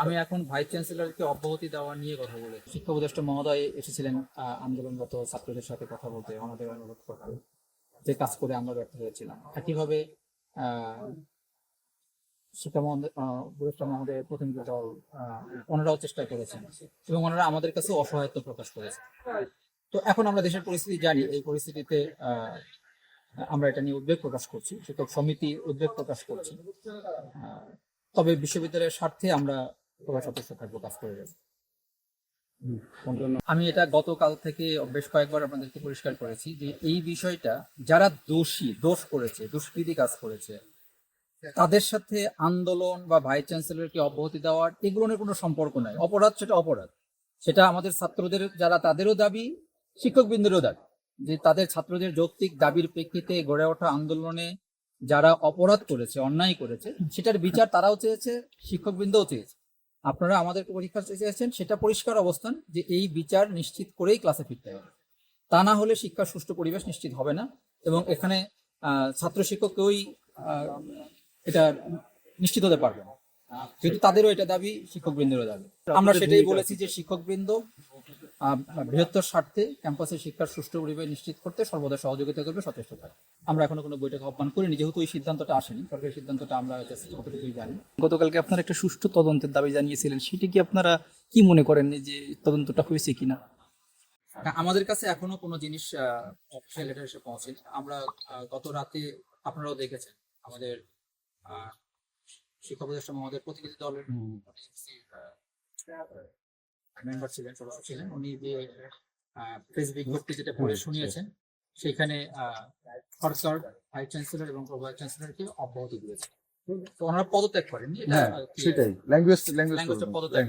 আমি এখন ভাইস চ্যান্সেলরকে অব্যাহতি দেওয়া নিয়ে কথা বলে। শিক্ষা উপদেষ্টা মহোদয় এসেছিলেন আন্দোলনরত ছাত্রদের সাথে কথা বলতে। আমাদের অনুরোধ করতে যে কাজ করে আমরা ব্যর্থ হয়েছিলাম। একইভাবে শিক্ষা উপদেষ্টা মহোদয়ের প্রতিনিধি দল ওনারাও চেষ্টা করেছেন এবং ওনারা আমাদের কাছে অসহায়ত্ব প্রকাশ করেছেন। তো এখন আমরা দেশের পরিস্থিতি জানি। এই পরিস্থিতিতে আমরা এটা নিয়ে উদ্বেগ প্রকাশ করছি। শিক্ষক সমিতি উদ্বেগ প্রকাশ করছি। তবে বিশ্ববিদ্যালয়ের স্বার্থে আমরা সদস্য থাকব কাজ করে যাব। আমি এটা গতকাল থেকে বেশ কয়েকবার আপনাদেরকে পরিষ্কার করেছি যে এই বিষয়টা যারা দোষী দোষ করেছে দুষ্কৃতি কাজ করেছে তাদের সাথে আন্দোলন বা ভাইস চ্যান্সেলরকে অব্যাহতি দেওয়ার এগুলোর কোনো সম্পর্ক নাই। অপরাধ সেটা অপরাধ। সেটা আমাদের ছাত্রদের যারা তাদেরও দাবি শিক্ষকবৃন্দেরও দাবি যে তাদের ছাত্রদের যৌক্তিক দাবির প্রেক্ষিতে গড়ে ওঠা আন্দোলনে যারা অপরাধ করেছে অন্যায় করেছে সেটার বিচার তারাও চেয়েছে শিক্ষকবৃন্দও চেয়েছে। আপনারা আমাদের পরীক্ষা চেয়েছেন সেটা পরিষ্কার অবস্থান যে এই বিচার নিশ্চিত করেই ক্লাসে ফিরতে হবে। তা না হলে শিক্ষার সুষ্ঠু পরিবেশ নিশ্চিত হবে না এবং এখানে আহ, ছাত্র শিক্ষক কেউই আহ, এটা নিশ্চিত হতে পারবে না। যেহেতু তাদেরও এটা দাবি শিক্ষকবৃন্দেরও দাবি। আমরা সেটাই বলেছি যে শিক্ষকবৃন্দ বৃহত্তর স্বার্থে ক্যাম্পাসের শিক্ষার সুষ্ঠু পরিবেশ নিশ্চিত করতে সর্বদা সহযোগিতা করবে সচেষ্ট থাকবে। আমরা এখনও কোনো বৈঠক আহ্বান করিনি যেহেতু এই সিদ্ধান্তটা আসেনি সরকারি সিদ্ধান্তটা আমরা কতটুকুই জানি। গতকালকে আপনারা একটা সুষ্ঠু তদন্তের দাবি জানিয়েছিলেন সেটি কি আপনারা কি মনে করেন যে তদন্তটা হয়েছে কিনা? আমাদের কাছে এখনও কোনো জিনিস অফিসিয়াল লেটার এসে পৌঁছেনি। আমরা গত রাতে আপনারাও দেখেছেন আমাদের আহ, শিক্ষা উপদেষ্টা আমাদের প্রতিনিধি দলের মেম্বার ছিলেন সদস্য ছিলেন উনি যে প্রেস বিজ্ঞপ্তি যেটা পড়ে শুনিয়েছেন সেখানে সরকার ভাইস চ্যান্সেলর এবং ভাইস চ্যান্সেলরকে অব্যাহতি দিয়েছে তো ওনারা পদত্যাগ করেননি হ্যাঁ। সেটাই। ল্যাঙ্গুয়েজ ল্যাঙ্গুয়েজ পদত্যাগ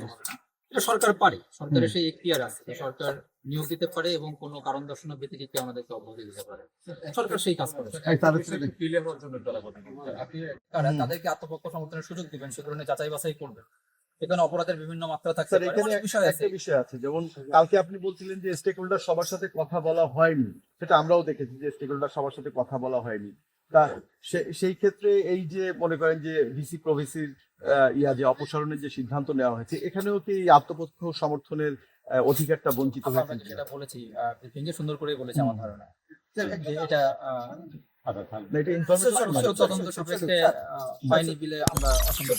এটা সরকার পারে সরকারের সেই এখতিয়ার আছে সরকার নিয়োগ দিতে পারে এবং কোনো কারণ দর্শনের ব্যতিরিক্তে আমাদেরকে অব্যাহতি দিতে পারে। সরকার সেই কাজ করে তাদেরকে আত্মপক্ষ সমর্থনের সুযোগ দিবেন সেগুলো নিয়ে যাচাই বাছাই করবেন এখানে অপরাধের বিভিন্ন মাত্রা থাকতে পারে। এখানে বিষয় আছে। বিষয় আছে যেমন কালকে আপনি বলছিলেন যে স্টেক হোল্ডার সবার সাথে কথা বলা হয়নি সেটা আমরাও দেখেছি যে স্টেক হোল্ডার সবার সাথে কথা বলা হয়নি। তা সেই ক্ষেত্রে এই যে মনে করেন যে ভিসি প্রভিসির ইয়া যে অপসারণের যে সিদ্ধান্ত নেওয়া হয়েছে এখানেও কি আত্মপক্ষ সমর্থনের অধিকারটা বঞ্চিত হয়েছে যেটা বলেছি সুন্দর করে বলেছে আমার ধারণা। এটা এটা ইনফরমেশন তদন্ত সাপেক্ষে আহ, হয়নি বিলে আমরা অসম্ভব